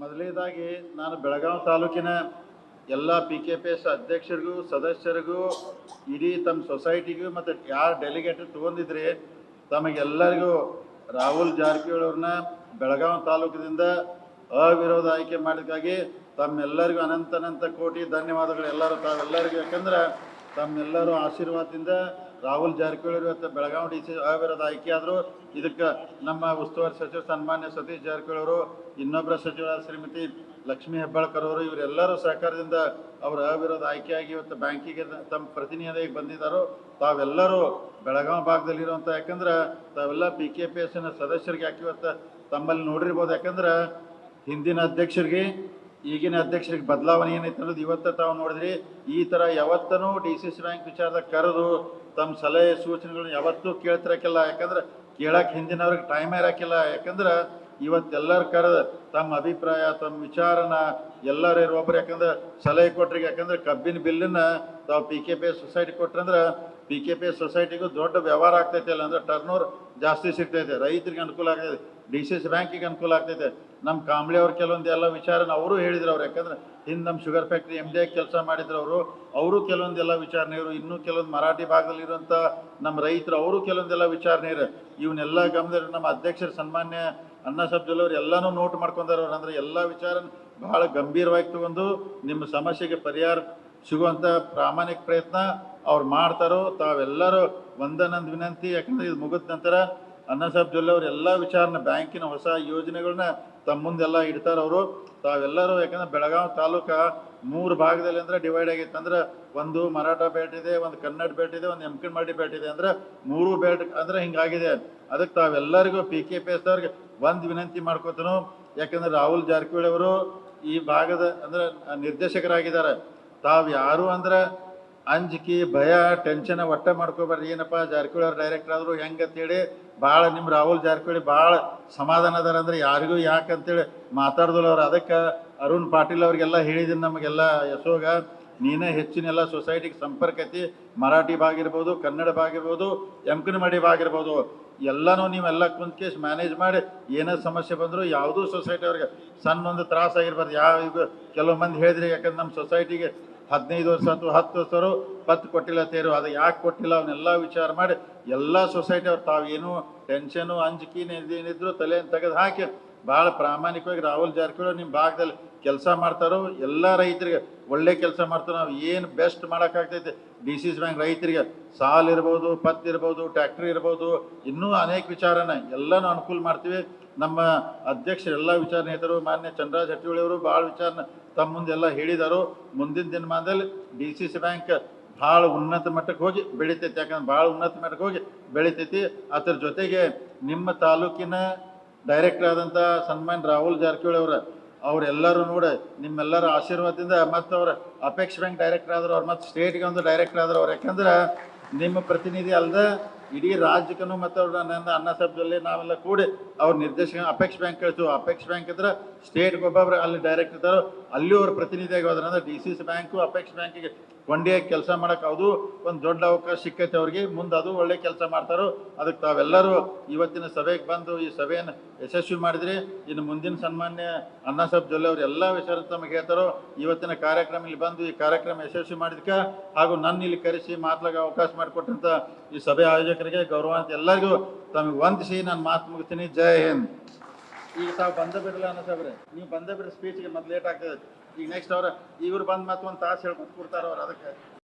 ಮೊದಲನೇದಾಗಿ ನಾನು ಬೆಳಗಾವಿ ತಾಲೂಕಿನ ಎಲ್ಲ ಪಿ ಕೆ ಪಿ ಎಸ್ ಅಧ್ಯಕ್ಷರಿಗೂ, ಸದಸ್ಯರಿಗೂ, ಇಡೀ ತಮ್ಮ ಸೊಸೈಟಿಗೂ ಮತ್ತು ಯಾರು ಡೆಲಿಗೇಟ್ ತೊಗೊಂಡಿದ್ರಿ ತಮಗೆಲ್ಲರಿಗೂ ರಾಹುಲ್ ಜಾರಕಿಹೊಳಿ ಅವ್ರನ್ನ ಬೆಳಗಾವಿ ತಾಲೂಕಿನಿಂದ ಅವಿರೋಧ ಆಯ್ಕೆ ಮಾಡಿದಕ್ಕಾಗಿ ತಮ್ಮೆಲ್ಲರಿಗೂ ಅನಂತ ಅನಂತ ಕೋಟಿ ಧನ್ಯವಾದಗಳು ಎಲ್ಲರೂ ತಾವೆಲ್ಲರಿಗೂ. ಯಾಕಂದ್ರೆ ತಮ್ಮೆಲ್ಲರೂ ಆಶೀರ್ವಾದದಿಂದ ರಾಹುಲ್ ಜಾರಕಿಹೊಳಿ ಇವತ್ತು ಬೆಳಗಾವಿ ಡಿ ಸಿ ಅವಿರೋಧ ಆಯ್ಕೆ ಆದರು ಇದಕ್ಕೆ ನಮ್ಮ ಉಸ್ತುವಾರಿ ಸಚಿವ ಸನ್ಮಾನ್ಯ ಸತೀಶ್ ಜಾರಕಿಹೊಳಿ ಅವರು ಇನ್ನೊಬ್ಬರ ಸಚಿವ ಶ್ರೀಮತಿ ಲಕ್ಷ್ಮೀ ಹೆಬ್ಬಾಳ್ಕರ್ ಅವರು, ಇವರೆಲ್ಲರೂ ಸಹಕಾರದಿಂದ ಅವರು ಅವಿರೋಧ ಆಯ್ಕೆಯಾಗಿ ಇವತ್ತು ಬ್ಯಾಂಕಿಗೆ ತಮ್ಮ ಪ್ರತಿನಿಧಿಯಾಗಿ ಬಂದಿದ್ದಾರೋ. ತಾವೆಲ್ಲರೂ ಬೆಳಗಾವಿ ಭಾಗದಲ್ಲಿರುವಂಥ ಯಾಕಂದ್ರೆ ತಾವೆಲ್ಲ ಪಿ ಕೆ ಪಿ ಎಸ್ನ ಸದಸ್ಯರಿಗೆ ಯಾಕೆ ಇವತ್ತು ತಮ್ಮಲ್ಲಿ ನೋಡಿರ್ಬೋದು? ಯಾಕಂದ್ರೆ ಹಿಂದಿನ ಅಧ್ಯಕ್ಷರಿಗೆ ಈಗಿನ ಅಧ್ಯಕ್ಷರಿಗೆ ಬದಲಾವಣೆ ಏನೈತೆ ಅನ್ನೋದು ಇವತ್ತು ತಾವು ನೋಡಿದ್ರಿ. ಈ ಥರ ಯಾವತ್ತೂ ಡಿ ಸಿ ಸಿ ಬ್ಯಾಂಕ್ ವಿಚಾರದಾಗ ಕರೆದು ತಮ್ಮ ಸಲಹೆ ಸೂಚನೆಗಳನ್ನ ಯಾವತ್ತೂ ಕೇಳ್ತಿರಕ್ಕಿಲ್ಲ. ಯಾಕಂದ್ರೆ ಕೇಳಕ್ಕೆ ಹಿಂದಿನವ್ರಿಗೆ ಟೈಮ್ ಇರಕ್ಕಿಲ್ಲ. ಯಾಕಂದ್ರೆ ಇವತ್ತೆಲ್ಲರ ಕರೆದು ತಮ್ಮ ಅಭಿಪ್ರಾಯ, ತಮ್ಮ ವಿಚಾರನ ಎಲ್ಲರೂ ಒಬ್ರು. ಯಾಕಂದ್ರೆ ಸಲಹೆ ಕೊಟ್ರಿಗೆ ಯಾಕಂದ್ರೆ ಕಬ್ಬಿನ ಬಿಲ್ಲನ್ನು ತಾವು ಪಿ ಕೆ ಪಿ ಸೊಸೈಟಿ ಕೊಟ್ರಂದ್ರೆ ಪಿ ಕೆ ಪಿ ಎಸ್ ಸೊಸೈಟಿಗೂ ದೊಡ್ಡ ವ್ಯವಹಾರ ಆಗ್ತೈತೆ ಅಲ್ಲ ಅಂದರೆ ಟರ್ನ್ ಜಾಸ್ತಿ ಸಿಗ್ತೈತೆ. ರೈತರಿಗೆ ಅನುಕೂಲ ಆಗ್ತೈತೆ. ಡಿ ಸಿ ಎಸ್ ಬ್ಯಾಂಕಿಗೆ ಅನುಕೂಲ ಆಗ್ತೈತೆ. ನಮ್ಮ ಕಾಂಬ್ಳಿ ಅವ್ರ ಕೆಲವೊಂದು ಎಲ್ಲ ವಿಚಾರನ ಅವರು ಹೇಳಿದ್ರು ಅವ್ರು. ಯಾಕಂದ್ರೆ ಹಿಂದೆ ನಮ್ಮ ಶುಗರ್ ಫ್ಯಾಕ್ಟ್ರಿ ಎಂ ಡಿ ಕೆಲಸ ಮಾಡಿದ್ರು ಅವರು. ಅವರು ಕೆಲವೊಂದೆಲ್ಲ ವಿಚಾರಣೆ ಇವರು. ಇನ್ನೂ ಕೆಲವೊಂದು ಮರಾಠಿ ಭಾಗದಲ್ಲಿರುವಂಥ ನಮ್ಮ ರೈತರು ಅವರು ಕೆಲವೊಂದೆಲ್ಲ ವಿಚಾರಣೆ ಇರು ಇವನ್ನೆಲ್ಲ ಗಮನದಲ್ಲಿ ನಮ್ಮ ಅಧ್ಯಕ್ಷರ ಸನ್ಮಾನ್ಯ ಅಣ್ಣ ಸಬ್ಜಲ್ ಅವ್ರು ಎಲ್ಲನೂ ನೋಟ್ ಮಾಡ್ಕೊಂಡಾರ ಅವ್ರು. ಅಂದ್ರೆ ಎಲ್ಲ ವಿಚಾರ ಬಹಳ ಗಂಭೀರವಾಗಿ ತಗೊಂಡು ನಿಮ್ಮ ಸಮಸ್ಯೆಗೆ ಪರಿಹಾರ ಸಿಗುವಂಥ ಪ್ರಾಮಾಣಿಕ ಪ್ರಯತ್ನ ಅವ್ರು ಮಾಡ್ತಾರೋ, ತಾವೆಲ್ಲರೂ ಒಂದನ್ನೊಂದು ವಿನಂತಿ. ಯಾಕಂದ್ರೆ ಇದು ಮುಗಿದ ನಂತರ ಅನ್ನ ಸಾಹೇಬ್ ಜೊಲ್ಲೆ ಅವರು ಎಲ್ಲ ವಿಚಾರನ ಬ್ಯಾಂಕಿನ ಹೊಸ ಯೋಜನೆಗಳನ್ನ ತಮ್ಮ ಮುಂದೆಲ್ಲ ಇಡ್ತಾರೆ ಅವರು. ತಾವೆಲ್ಲರೂ ಯಾಕಂದ್ರೆ ಬೆಳಗಾವಿ ತಾಲೂಕ ಮೂರು ಭಾಗದಲ್ಲಿ ಅಂದ್ರೆ ಡಿವೈಡ್ ಆಗೈತೆ ಅಂದ್ರೆ ಒಂದು ಮರಾಠ ಬೆಲ್ಟ್ ಇದೆ, ಒಂದು ಕನ್ನಡ ಬೆಲ್ಟ್ ಇದೆ, ಒಂದು ಎಮ್ಕನ್ ಮಾಡಿ ಬೆಲ್ಟ್ ಇದೆ ಅಂದ್ರೆ ಮೂರು ಬೆಲ್ಟ್ ಅಂದ್ರೆ ಹಿಂಗಾಗಿದೆ. ಅದಕ್ಕೆ ತಾವೆಲ್ಲರಿಗೂ ಪಿ ಕೆ ಪಿ ಎಸ್ ಅವ್ರಿಗೆ ಒಂದು ವಿನಂತಿ ಮಾಡ್ಕೋತನು. ಯಾಕಂದ್ರೆ ರಾಹುಲ್ ಜಾರಕಿಹೊಳಿ ಅವರು ಈ ಭಾಗದ ಅಂದ್ರೆ ನಿರ್ದೇಶಕರಾಗಿದ್ದಾರೆ. ತಾವು ಯಾರು ಅಂದ್ರೆ ಅಂಜಿಕೆ ಭಯ, ಟೆನ್ಷನ್ ಒಟ್ಟೆ ಮಾಡ್ಕೋಬಾರ್ರಿ ಏನಪ್ಪ, ಜಾರಕಿಹೊಳಿ ಅವ್ರು ಡೈರೆಕ್ಟರ್ ಆದ್ರು ಹೆಂಗಂತೇಳಿ ಭಾಳ ನಿಮ್ಮ ರಾಹುಲ್ ಜಾರಕಿಹೊಳಿ ಭಾಳ ಸಮಾಧಾನ ಅದಾರ ಅಂದ್ರೆ ಯಾರಿಗೂ ಯಾಕಂತೇಳಿ ಮಾತಾಡ್ದಲ್ಲ ಅವ್ರು. ಅದಕ್ಕೆ ಅರುಣ್ ಪಾಟೀಲ್ ಅವ್ರಿಗೆಲ್ಲ ಹೇಳಿದ್ದೀನಿ ನಮಗೆಲ್ಲ ಯಶೋಗ, ನೀನೇ ಹೆಚ್ಚಿನ ಎಲ್ಲ ಸೊಸೈಟಿಗೆ ಸಂಪರ್ಕ ಐತಿ. ಮರಾಠಿ ಭಾಗ ಇರ್ಬೋದು, ಕನ್ನಡ ಭಾಗ ಇರ್ಬೋದು ಎಂಕನಮಡಿ ಭಾಗ ಇರ್ಬೋದು. ಎಲ್ಲನೂ ನೀವೆಲ್ಲ ಕುಂತ್ ಕೇಸ್ ಮ್ಯಾನೇಜ್ ಮಾಡಿ ಏನೇ ಸಮಸ್ಯೆ ಬಂದರೂ ಯಾವುದೂ ಸೊಸೈಟಿ ಅವ್ರಿಗೆ ಸಣ್ಣ ಒಂದು ತ್ರಾಸ ಆಗಿರ್ಬಾರ್ದು. ಯಾವ ಈಗ ಕೆಲವು ಮಂದಿ ಹೇಳಿದ್ರಿ ಯಾಕಂದ್ರೆ ನಮ್ಮ ಸೊಸೈಟಿಗೆ ಹದಿನೈದು ವರ್ಷ ಅಥವಾ ಹತ್ತು ವರ್ಷರು ಪತ್ತು ಕೊಟ್ಟಿಲ್ಲ ತೇರು. ಅದು ಯಾಕೆ ಕೊಟ್ಟಿಲ್ಲ ಅವನ್ನೆಲ್ಲ ವಿಚಾರ ಮಾಡಿ ಎಲ್ಲ ಸೊಸೈಟಿ ಅವ್ರು ತಾವೇನು ಟೆನ್ಷನು ಅಂಜಿಕೆ ಏನಿದ್ರು ತಲೆಯನ್ನು ತೆಗೆದು ಹಾಕಿ ಭಾಳ ಪ್ರಾಮಾಣಿಕವಾಗಿ ರಾಹುಲ್ ಜಾರಕಿಹೊಳಿ ನಿಮ್ಮ ಭಾಗದಲ್ಲಿ ಕೆಲಸ ಮಾಡ್ತಾರೋ ಎಲ್ಲ ರೈತರಿಗೆ ಒಳ್ಳೆ ಕೆಲಸ ಮಾಡ್ತಾರೋ ನಾವು ಏನು ಬೆಸ್ಟ್ ಮಾಡೋಕ್ಕಾಗ್ತೈತೆ? ಡಿ ಸಿ ಸಿ ಬ್ಯಾಂಕ್ ರೈತರಿಗೆ ಸಾಲ್ ಇರ್ಬೋದು, ಪತ್ ಇರ್ಬೋದು ಟ್ಯಾಕ್ಟ್ರಿ ಇರ್ಬೋದು, ಇನ್ನೂ ಅನೇಕ ವಿಚಾರನ ಎಲ್ಲನೂ ಅನುಕೂಲ ಮಾಡ್ತೀವಿ. ನಮ್ಮ ಅಧ್ಯಕ್ಷರು ಎಲ್ಲ ವಿಚಾರ ನೇತರು ಮಾನ್ಯ ಚಂದ್ರರಾಜ್ ಹಟ್ಟಿಹೊಳಿ ಅವರು ಭಾಳ ವಿಚಾರನ ತಮ್ಮ ಮುಂದೆಲ್ಲ ಹೇಳಿದರು. ಮುಂದಿನ ದಿನಮಾನದಲ್ಲಿ ಡಿ ಸಿ ಸಿ ಬ್ಯಾಂಕ್ ಭಾಳ ಉನ್ನತ ಮಟ್ಟಕ್ಕೆ ಹೋಗಿ ಬೆಳಿತೈತಿ. ಯಾಕಂದ್ರೆ ಭಾಳ ಉನ್ನತ ಮಟ್ಟಕ್ಕೆ ಹೋಗಿ ಬೆಳಿತೈತಿ. ಅದ್ರ ಜೊತೆಗೆ ನಿಮ್ಮ ತಾಲೂಕಿನ ಡೈರೆಕ್ಟರ್ ಆದಂಥ ಸನ್ಮಾನ್ ರಾಹುಲ್ ಜಾರಕಿಹೊಳಿ ಅವರ, ಅವರೆಲ್ಲರೂ ನೋಡಿ ನಿಮ್ಮೆಲ್ಲರ ಆಶೀರ್ವಾದದಿಂದ ಮತ್ತು ಅವ್ರ ಅಪೇಕ್ಷ ಬ್ಯಾಂಕ್ ಡೈರೆಕ್ಟರ್ ಆದ್ರು ಅವ್ರು ಮತ್ತು ಸ್ಟೇಟ್ಗೆ ಒಂದು ಡೈರೆಕ್ಟರ್ ಆದ್ರು ಅವ್ರು. ಯಾಕಂದ್ರೆ ನಿಮ್ಮ ಪ್ರತಿನಿಧಿ ಅಲ್ಲದೆ ಇಡೀ ರಾಜ್ಯಕ್ಕೂ ಮತ್ತು ಅವ್ರ ನನ್ನ ಅನ್ನ ಸಭೆಯಲ್ಲಿ ನಾವೆಲ್ಲ ಕೂಡಿ ಅವ್ರ ನಿರ್ದೇಶಕ ಅಪೇಕ್ಷ ಬ್ಯಾಂಕ್ ಕಳಿಸ್ತು ಅಪೇಕ್ಷ ಬ್ಯಾಂಕ್ ಅಂದ್ರೆ ಸ್ಟೇಟ್ಗೆ ಒಬ್ಬೊಬ್ರು ಅಲ್ಲಿ ಡೈರೆಕ್ಟರ್ ಇದ್ದಾರೋ ಅಲ್ಲಿ ಅವ್ರ ಪ್ರತಿನಿಧಿಯಾಗಿ ಹೋದ್ರೆ ಅಂದ್ರೆ ಡಿ ಸಿ ಸಿ ಬ್ಯಾಂಕು ಅಪೇಕ್ಷ ಬ್ಯಾಂಕಿಗೆ ಕೊಂಡಿಯಾಗಿ ಕೆಲಸ ಮಾಡಕ್ಕೆ ಅದು ಒಂದು ದೊಡ್ಡ ಅವಕಾಶ ಸಿಕ್ಕೈತೆ ಅವ್ರಿಗೆ, ಮುಂದೆ ಅದು ಒಳ್ಳೆ ಕೆಲಸ ಮಾಡ್ತಾರೋ ಅದಕ್ಕೆ ತಾವೆಲ್ಲರೂ ಇವತ್ತಿನ ಸಭೆಗೆ ಬಂದು ಈ ಸಭೆಯನ್ನು ಯಶಸ್ವಿ ಮಾಡಿದ್ರಿ, ಇನ್ನು ಮುಂದಿನ ಸನ್ಮಾನ್ಯ ಅಣ್ಣಾ ಸಾಹೇಬ್ ಜೊಲ್ಲೆ ಅವರು ಎಲ್ಲ ವಿಷಯ ತಮಗೆ ಹೇಳ್ತಾರೋ, ಇವತ್ತಿನ ಕಾರ್ಯಕ್ರಮ ಇಲ್ಲಿ ಬಂದು ಈ ಕಾರ್ಯಕ್ರಮ ಯಶಸ್ವಿ ಮಾಡಿದ್ಕೆ, ಹಾಗೂ ನನ್ನ ಇಲ್ಲಿ ಕರೆಸಿ ಮಾತಲಾಗ ಅವಕಾಶ ಮಾಡಿಕೊಟ್ಟಂತ ಈ ಸಭೆ ಆಯೋಜಕರಿಗೆ ಗೌರವ ಅಂತ ಎಲ್ಲರಿಗೂ ತಮಗೆ ವಂದಿಸಿ ನಾನು ಮಾತು ಮುಗಿಸ್ತೀನಿ. ಜೈ ಹಿಂದ್. ಈಗ ತಾವು ಬಂದ ಬಿಡಲ್ಲ ಅನ್ನೋ ಸಾಬ್ರೆ ನೀವು ಬಂದ ಬಿಡ್ರಿ ಸ್ಪೀಚ್ಗೆ ಮತ್ತೆ ಲೇಟ್ ಆಗ್ತದೆ ಈಗ ನೆಕ್ಸ್ಟ್ ಅವ್ರ, ಇವ್ರು ಬಂದು ಮತ್ತೆ ಒಂದು ತಾಸು ಹೇಳ್ಕೊತ ಕೊಡ್ತಾರ ಅವ್ರು ಅದಕ್ಕೆ.